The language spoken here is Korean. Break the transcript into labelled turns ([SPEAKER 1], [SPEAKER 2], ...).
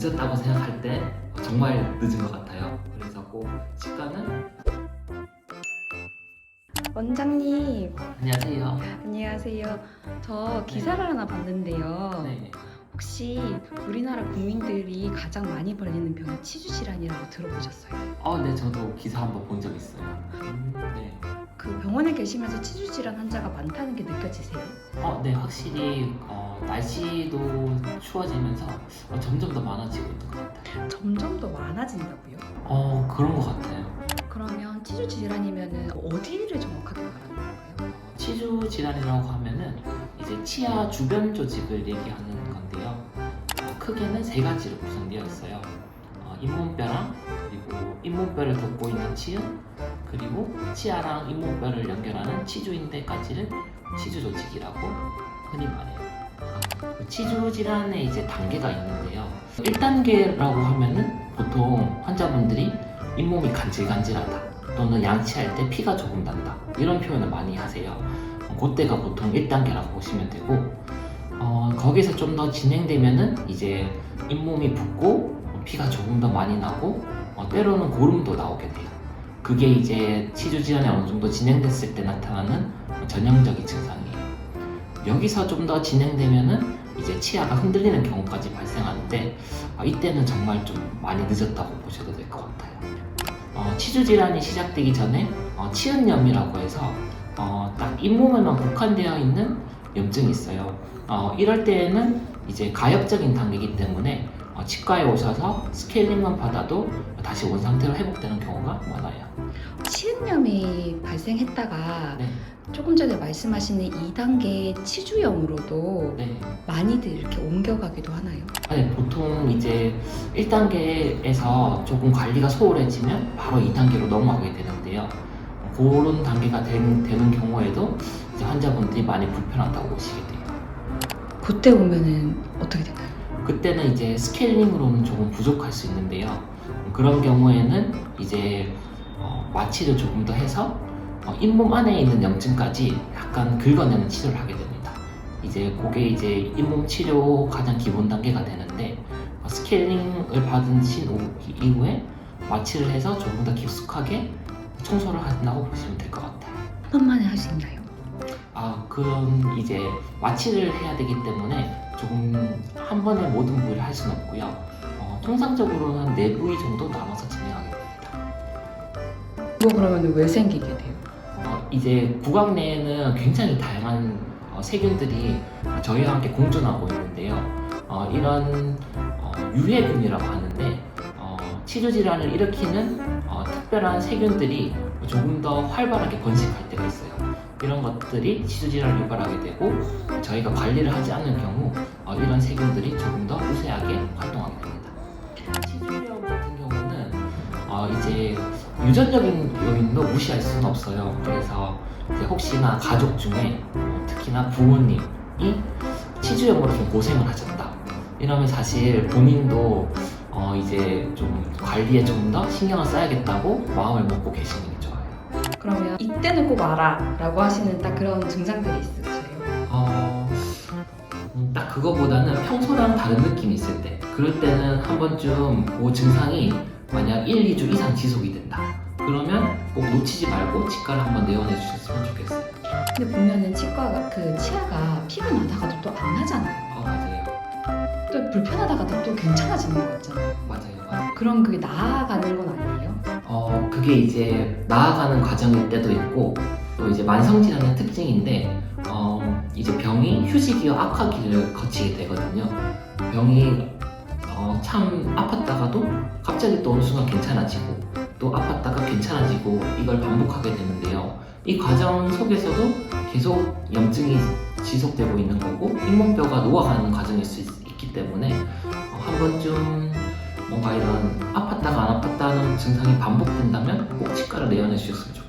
[SPEAKER 1] 늦었다고 생각할 때 정말 늦은 것 같아요. 그래서 꼭 치과는
[SPEAKER 2] 원장님
[SPEAKER 1] 안녕하세요.
[SPEAKER 2] 안녕하세요. 저 기사를 하나 봤는데요.
[SPEAKER 1] 네.
[SPEAKER 2] 혹시 우리나라 국민들이 가장 많이 걸리는 병이 치주 질환이라고 들어보셨어요?
[SPEAKER 1] 어, 네, 저도 기사 한번 본 적 있어요. 음, 네.
[SPEAKER 2] 그 병원에 계시면서 치주 질환 환자가 많다는 게 느껴지세요?
[SPEAKER 1] 어, 네, 확실히 어, 날씨도 추워지면서 어, 점점 더 많아지고 있는 것 같아요.
[SPEAKER 2] 점점 더 많아진다고요?
[SPEAKER 1] 어, 그런 것 같아요.
[SPEAKER 2] 그러면 치주 질환이면은 어디를 정확하게 말하는 건가요?
[SPEAKER 1] 치주 질환이라고 하면은 이제 치아 주변 조직을 얘기하는 건데요. 어, 크게는 세 가지로 구성되어 있어요. 어, 잇몸뼈랑 그리고 잇몸뼈를 덮고 있는 치은 그리고 치아랑 잇몸뼈를 연결하는 치주인대까지를 치주 조직이라고 흔히 말해요. 어, 치주 질환에 이제 단계가 있는데요. 1단계라고 하면은 보통 환자분들이 잇몸이 간질간질하다 또는 양치할 때 피가 조금 난다 이런 표현을 많이 하세요. 어, 그때가 보통 1단계라고 보시면 되고 어, 거기서 좀 더 진행되면은 이제 잇몸이 붓고 피가 조금 더 많이 나고 어, 때로는 고름도 나오게 돼요. 그게 이제 치주 질환이 어느 정도 진행됐을 때 나타나는 전형적인 증상이에요. 여기서 좀 더 진행되면은 이제 치아가 흔들리는 경우까지 발생하는데 어, 이때는 정말 좀 많이 늦었다고 보셔도 될 것 같아요. 어, 치주 질환이 시작되기 전에 어, 치은염이라고 해서 어, 딱 잇몸에만 국한되어 있는 염증이 있어요. 어, 이럴 때에는 이제 가역적인 단계이기 때문에 어, 치과에 오셔서 스케일링만 받아도 다시 원 상태로 회복되는 경우가 많아요.
[SPEAKER 2] 치은염이 발생했다가
[SPEAKER 1] 네,
[SPEAKER 2] 조금 전에 말씀하시는 2단계 치주염으로도
[SPEAKER 1] 네.
[SPEAKER 2] 많이들 이렇게 옮겨가기도 하나요?
[SPEAKER 1] 아니, 보통 이제 1단계에서 조금 관리가 소홀해지면 바로 2단계로 넘어가게 되는데요. 그런 단계가 된- 되는 경우에도 환자분들이 많이 불편하다고 보시게 돼요.
[SPEAKER 2] 그때 오면은 어떻게 되나요?
[SPEAKER 1] 그때는 이제 스케일링으로는 조금 부족할 수 있는데요. 그런 경우에는 이제 어, 마취를 조금 더 해서 어, 잇몸 안에 있는 염증까지 약간 긁어내는 치료를 하게 됩니다. 이제 그게 이제 잇몸 치료 가장 기본 단계가 되는데 어, 스케일링을 받은 신 후- 이후에 마취를 해서 조금 더 깊숙하게 청소를 한다고 보시면 될 것 같아요.
[SPEAKER 2] 한 번만에 할 수 있나요?
[SPEAKER 1] 아, 그럼 이제 마취를 해야 되기 때문에 조금 한 번에 모든 부위를 할 수는 없고요. 어, 통상적으로는 한네 부위 정도 나눠서 진행하게 됩니다.
[SPEAKER 2] 이거 그러면 왜 생기게 돼요?
[SPEAKER 1] 어, 이제 구강 내에는 굉장히 다양한 어, 세균들이 저희와 함께 공존하고 있는데요. 어, 이런 어, 유해균이라고 하는데 어, 치주 질환을 일으키는 어, 특별한 세균들이 조금 더 활발하게 번식할 때가 있어요. 이런 것들이 치주 질환을 유발하게 되고 저희가 관리를 하지 않는 경우 어, 이런 세균들이 조금 더 우세하게 활동하게 됩니다. 치주염 같은 경우는 어, 이제 유전적인 요인도 무시할 수는 없어요. 그래서 혹시나 가족 중에 어, 특히나 부모님이 치주염으로 좀 고생을 하셨다. 이러면 사실 본인도 어, 이제 좀 관리에 좀 더 신경을 써야겠다고 마음을 먹고 좋아요.
[SPEAKER 2] 그러면 이때는 꼭 알아 라고 하시는 딱 그런 증상들이 있으세요?
[SPEAKER 1] 어, 음, 딱 그거보다는 평소랑 다른 느낌이 있을 때 그럴 때는 한 번쯤 그 증상이 만약 1, 2주 이상 지속이 된다 그러면 꼭 놓치지 말고 치과를 한번 내원해 주셨으면 좋겠어요
[SPEAKER 2] 근데 보면은 치과가 그 치아가 피가 나다가도 또 안 나잖아요.
[SPEAKER 1] 어 맞아요
[SPEAKER 2] 또 불편하다가도 또 괜찮아지는 것 같잖아요.
[SPEAKER 1] 맞아요 맞아요
[SPEAKER 2] 그럼 그게 나아가는 건 아니에요?
[SPEAKER 1] 어 그게 이제 나아가는 과정일 때도 있고 또 이제 만성질환의 특징인데 어 이제 병이 휴지기와 악화기를 거치게 되거든요 병이 어, 참 아팠다가도 갑자기 또 어느 순간 괜찮아지고 또 아팠다가 괜찮아지고 이걸 반복하게 되는데요. 이 과정 속에서도 계속 염증이 지속되고 있는 거고 잇몸뼈가 녹아가는 과정일 수 있, 기 때문에 어, 한 번쯤 뭔가 이런 아팠다가 안 아팠다는 증상이 반복된다면 꼭 치과를 내원해 주셨으면 좋겠어요.